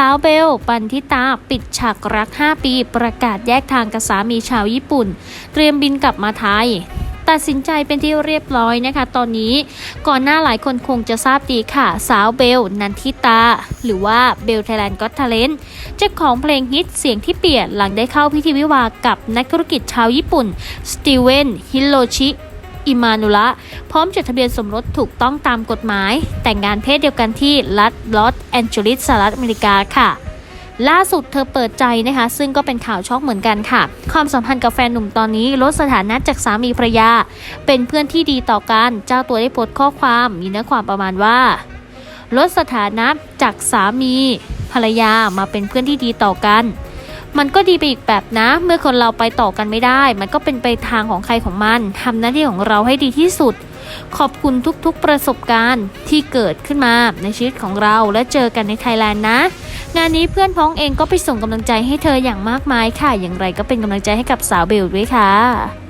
สาวเบล ปันทิตา ปิดฉากรัก 5 ปี ประกาศแยกทางกับสามีชาวญี่ปุ่น เตรียมบินกลับมาไทยตัดสินใจเป็นที่เรียบร้อยนะคะ ตอนนี้ก่อนหน้าหลายคนคงจะทราบดีค่ะ สาวเบล นันทิตา หรือว่าเบลไทยแลนด์ก็ท l เลนเจ้าของเพลงฮิตเสียงที่เปลี่ยนหลังได้เข้าพิธีวิวากับนักธุรกิจชาวญี่ปุ่น สตีเวนฮิโรชิ อิมานุระพร้อมจดทะเบียนสมรสถูกต้องตามกฎหมาย แต่งงานเพศเดียวกันที่รัฐลอสแอนเจลิสสหรัฐอเมริกาค่ะล่าสุดเธอเปิดใจนะคะ ซึ่งก็เป็นข่าวช็อกเหมือนกันค่ะ ความสัมพันธ์กับแฟนหนุ่มตอนนี้ลดสถานะจากสามีภรรยา เป็นเพื่อนที่ดีต่อกัน เจ้าตัวได้โพสต์ข้อความมีเนื้อความประมาณว่า ลดสถานะจากสามีภรรยามาเป็นเพื่อนที่ดีต่อกัน มันก็ดีไปอีกแบบนะ เมื่อคนเราไปต่อกันไม่ได้ มันก็เป็นไปทางของใครของมันทำหน้าที่ของเราให้ดีที่สุด ขอบคุณทุกๆประสบการณ์ที่เกิดขึ้นมาในชีวิตของเราและเจอกันในไทยแลนด์นะ งานนี้เพื่อนพ้องเองก็ไปส่งกำลังใจให้เธออย่างมากมายค่ะ อย่างไรก็เป็นกำลังใจให้กับสาวเบลด้วยค่ะ